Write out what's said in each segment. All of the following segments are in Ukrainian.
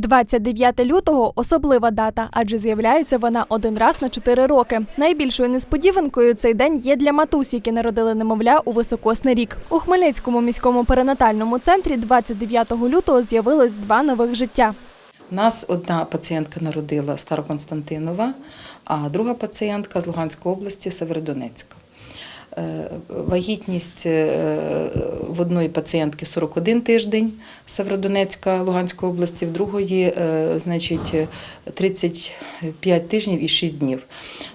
29 лютого особлива дата, адже з'являється вона один раз на 4 роки. Найбільшою несподіванкою цей день є для матусь, які народили немовля у високосний рік. У Хмельницькому міському перинатальному центрі 29 лютого з'явилось два нових життя. Нас одна пацієнтка народила Староконстантинова, а друга пацієнтка з Луганської області Северодонецька. Е, Вагітність е, в одної пацієнтки 41 тиждень Северодонецька Луганської області, в другої е, значить, 35 тижнів і 6 днів.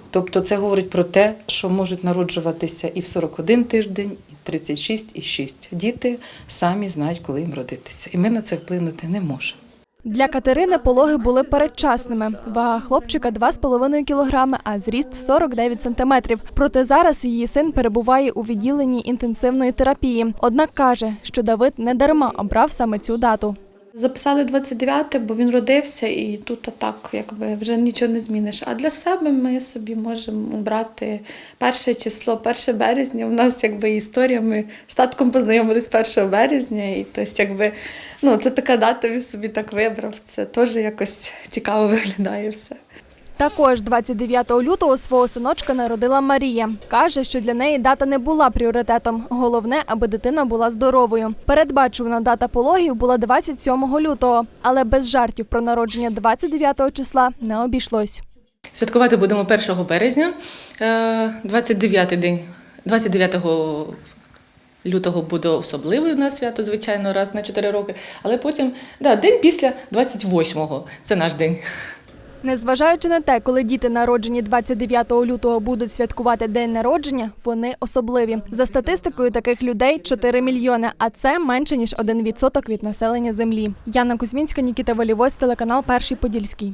Тобто це говорить про те, що можуть народжуватися і в 41 тиждень, і в 36, і 6. Діти самі знають, коли їм родитися. І ми на це вплинути не можемо. Для Катерини пологи були передчасними. Вага хлопчика 2,5 кілограми, а зріст 49 сантиметрів. Проте зараз її син перебуває у відділенні інтенсивної терапії. Однак каже, що Давид не дарма обрав саме цю дату. Записали 29-те, бо він родився, і тут так, якби вже нічого не зміниш. А для себе ми собі можемо обрати перше число, 1 березня. У нас якби історія. Ми з татком познайомились 1 березня, і тобто, якби ну це така дата, він собі так вибрав. Це теж якось цікаво виглядає все. Також 29 лютого свого синочка народила Марія. Каже, що для неї дата не була пріоритетом. Головне, аби дитина була здоровою. Передбачувана дата пологів була 27 лютого, але без жартів про народження 29 числа не обійшлось. Святкувати будемо 1 березня, е, 29 день, 29 лютого буде особливий у нас свято, звичайно, раз на 4 роки. Але потім, да, день після 28-го, це наш день. Незважаючи на те, коли діти народжені 29 лютого будуть святкувати день народження, вони особливі. За статистикою таких людей 4 мільйони, а це менше ніж 1% від населення землі. Яна Кузьмінська, Нікіта Волівоць, телеканал Перший Подільський.